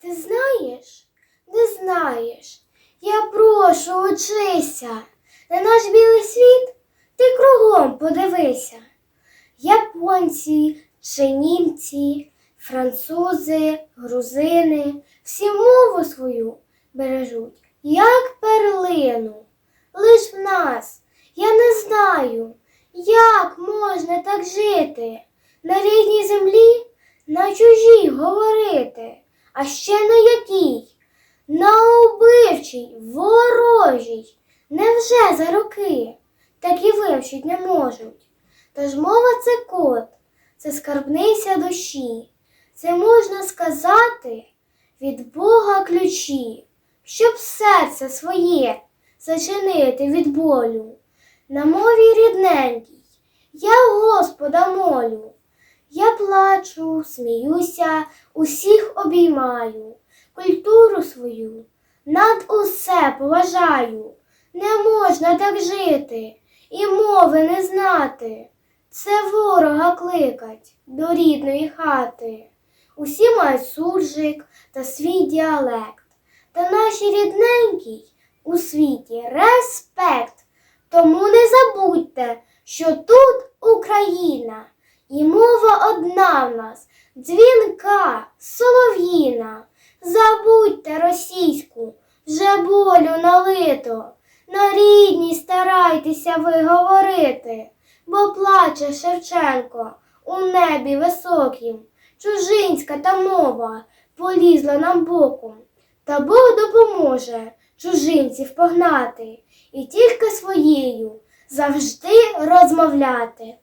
Ти знаєш? Не знаєш. Я прошу, учися. На наш білий світ ти кругом подивися. Японці чи німці, французи, грузини всі мову свою бережуть, як перлину. Лиш в нас я не знаю, як можна так жити, на рідній землі, на чужій говорити, а ще на якій, на убивчій, ворожій, невже за роки такі вивчить не можуть. Тож мова це код, це скарбниця душі, це можна сказати від Бога ключі, щоб серце своє зачинити від болю. На мові рідненькій я Господа молю. Я плачу, сміюся, усіх обіймаю, культуру свою над усе поважаю. Не можна так жити і мови не знати. Це ворога кликать до рідної хати. Усі мають суржик та свій діалект, та наші рідненький у світі респект. Тому не забудьте, що тут Україна, і мова одна в нас дзвінка, солов'їна. Забудьте російську, вже болю налито. На рідній старайтеся ви говорити, бо плаче Шевченко у небі високім. Чужинська та мова полізла нам боком. Та Бог допоможе чужинців погнати і тільки своєю завжди розмовляти.